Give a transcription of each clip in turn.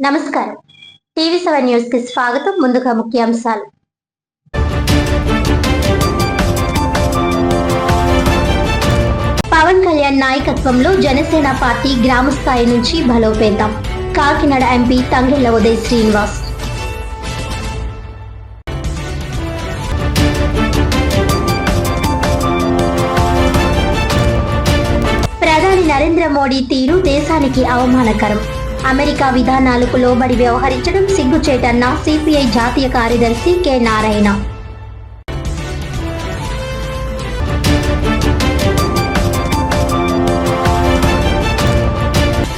నమస్కారం. TV seven న్యూస్కి స్వాగతం. ముందుగా ముఖ్యాంశాలు. పవన్ కళ్యాణ్ నాయకత్వంలో జనసేన పార్టీ గ్రామ స్థాయి నుంచి బలోపేతం. కాకినాడ ఎంపీ తంగెళ్ళ ఉదయ్ శ్రీనివాస్. ప్రధాని నరేంద్ర మోడీ తీరు దేశానికి అవమానకరం. అమెరికా విధానాలకు లోబడి వ్యవహరించడం సిగ్గుచేటన్న సిపిఐ జాతీయ కార్యదర్శి కె నారాయణ.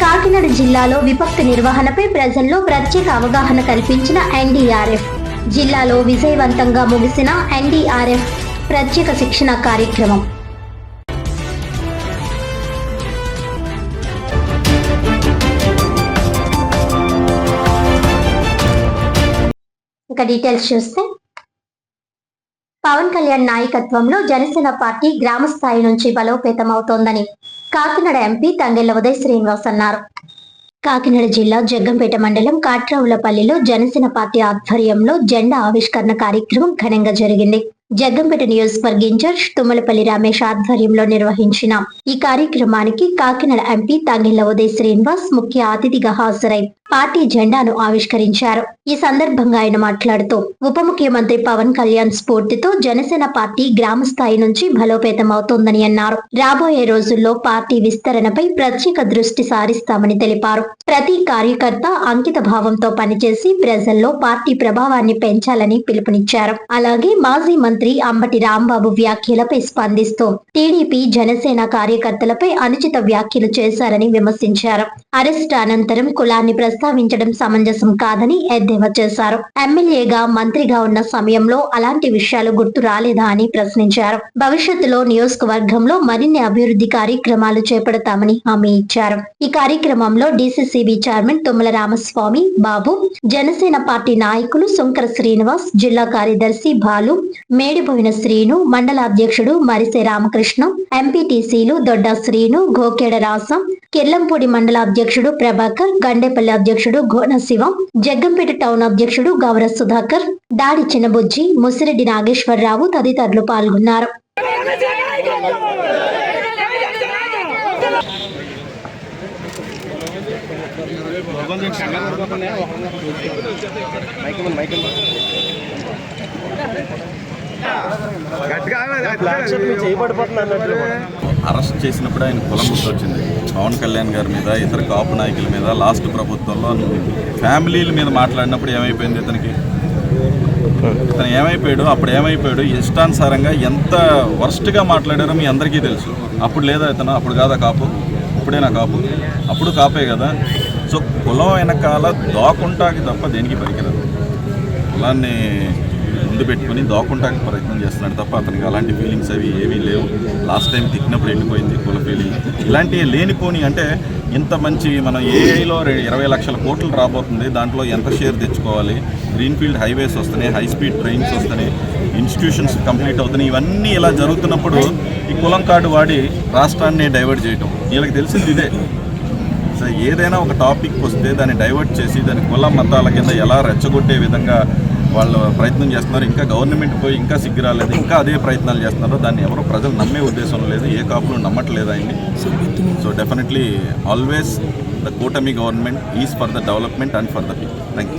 కాకినాడ జిల్లాలో విపత్తు నిర్వహణపై ప్రజల్లో ప్రత్యేక అవగాహన కల్పించిన ఎన్డీఆర్ఎఫ్ జిల్లాలో విజయవంతంగా ముగిసిన ఎన్డీఆర్ఎఫ్ ప్రత్యేక శిక్షణ కార్యక్రమం. ఇక డీటెయిల్స్ చూస్తే పవన్ కళ్యాణ్ నాయకత్వంలో జనసేన పార్టీ గ్రామ స్థాయి నుంచి బలోపేతం అవుతోందని కాకినాడ ఎంపీ తంగెళ్ళ ఉదయ్ శ్రీనివాస్ అన్నారు. కాకినాడ జిల్లా జగ్గంపేట మండలం కాట్రావులపల్లిలో జనసేన పార్టీ ఆధ్వర్యంలో జెండా ఆవిష్కరణ కార్యక్రమం ఘనంగా జరిగింది. జగ్గంపేట నియోజకవర్గ ఇన్ఛార్జ్ తుమ్మలపల్లి రమేష్ ఆధ్వర్యంలో నిర్వహించిన ఈ కార్యక్రమానికి కాకినాడ ఎంపీ తంగిళ్ళ ఉదయ్ శ్రీనివాస్ ముఖ్య అతిథిగా హాజరై పార్టీ జెండాను ఆవిష్కరించారు. ఈ సందర్భంగా ఆయన మాట్లాడుతూ ఉప ముఖ్యమంత్రి పవన్ కళ్యాణ్ స్ఫూర్తితో జనసేన పార్టీ గ్రామ స్థాయి నుంచి బలోపేతం అవుతోందని అన్నారు. రాబోయే రోజుల్లో పార్టీ విస్తరణపై ప్రత్యేక దృష్టి సారిస్తామని తెలిపారు. ప్రతి కార్యకర్త అంకిత భావంతో పనిచేసి ప్రజల్లో పార్టీ ప్రభావాన్ని పెంచాలని పిలుపునిచ్చారు. అలాగే మాజీ మంత్రి అంబటి రాంబాబు వ్యాఖ్యలపై స్పందిస్తూ టీడీపీ జనసేన కార్యకర్తలపై అనుచిత వ్యాఖ్యలు చేశారని విమర్శించారు. అరెస్ట్ అనంతరం కులాన్ని ప్రస్తావించడం సమంజసం కాదని ఎద్దేవా చేశారు. ఎమ్మెల్యేగా మంత్రిగా ఉన్న సమయంలో అలాంటి విషయాలు గుర్తు రాలేదా అని ప్రశ్నించారు. భవిష్యత్తులో నియోజకవర్గంలో మరిన్ని అభివృద్ధి కార్యక్రమాలు చేపడతామని హామీ ఇచ్చారు. ఈ కార్యక్రమంలో DCCB chairman Tummala Ramaswamy Babu Janasena party నాయకులు శంకర శ్రీనివాస్ జిల్లా కార్యదర్శి బాలు మేడిపోయిన శ్రీను మండల అధ్యక్షుడు మరిసే రామకృష్ణ ఎంపీటీసీలు దొడ్డ శ్రీను గోకేడ రాసం కిర్లంపూడి మండల అధ్యక్షుడు ప్రభాకర్ గండేపల్లి అధ్యక్షుడు గోన శివం జగ్గంపేట టౌన్ అధ్యక్షుడు గౌర సుధాకర్ దాడి చిన్నబుజ్జి ముసిరెడ్డి నాగేశ్వరరావు తదితరులు పాల్గొన్నారు. చేయబడిపోతుంది అన్నట్లు అరెస్ట్ చేసినప్పుడు ఆయన కులం గుర్తొచ్చింది. పవన్ కళ్యాణ్ గారి మీద ఇతర కాపు నాయకుల మీద లాస్ట్ ప్రభుత్వంలో ఫ్యామిలీల మీద మాట్లాడినప్పుడు ఏమైపోయింది ఇతనికి? ఇతను ఏమైపోయాడు? అప్పుడు ఏమైపోయాడు? ఇష్టానుసారంగా ఎంత వర్స్ట్గా మాట్లాడారో మీ అందరికీ తెలుసు. అప్పుడు లేదా ఇతను? అప్పుడు కాదా కాపు? ఇప్పుడేనా కాపు? అప్పుడు కాపే కదా. సో కులం వెనకాల దాకుంటాకి తప్ప దేనికి పనికిరాదు కులాన్ని ముందు పెట్టుకుని దాక్కుంటానికి ప్రయత్నం చేస్తున్నాడు తప్ప అతనికి అలాంటి ఫీలింగ్స్ అవి ఏమీ లేవు. లాస్ట్ టైం తిట్టినప్పుడు వెళ్ళిపోయింది కుల ఫీలింగ్ ఇలాంటివి లేనిపోని అంటే ఇంత మంచి మనం ఏఐలో ఇరవై లక్షల కోట్లు రాబోతుంది. దాంట్లో ఎంత షేర్ తెచ్చుకోవాలి? గ్రీన్ఫీల్డ్ హైవేస్ వస్తున్నాయి హై స్పీడ్ ట్రైన్స్ వస్తున్నాయి ఇన్స్టిట్యూషన్స్ కంప్లీట్ అవుతున్నాయి. ఇవన్నీ ఇలా జరుగుతున్నప్పుడు ఈ కులం కార్డు వాడి రాష్ట్రాన్ని డైవర్ట్ చేయటం. వీళ్ళకి తెలిసింది ఇదే. సో ఏదైనా ఒక టాపిక్ వస్తే దాన్ని డైవర్ట్ చేసి దాని కుల మతాల కింద ఎలా రెచ్చగొట్టే విధంగా వాళ్ళు ప్రయత్నం చేస్తున్నారు. ఇంకా గవర్నమెంట్ పోయి ఇంకా సిగ్గు రాలేదు. ఇంకా అదే ప్రయత్నాలు చేస్తున్నారు. దాన్ని ఎవరు ప్రజలు నమ్మే ఉద్దేశం లేదు. ఏ కాపులు నమ్మట్లేదు ఆయన్ని. సో డెఫినెట్లీ ఆల్వేస్ ద కూటమి government is for the development and for the people thank you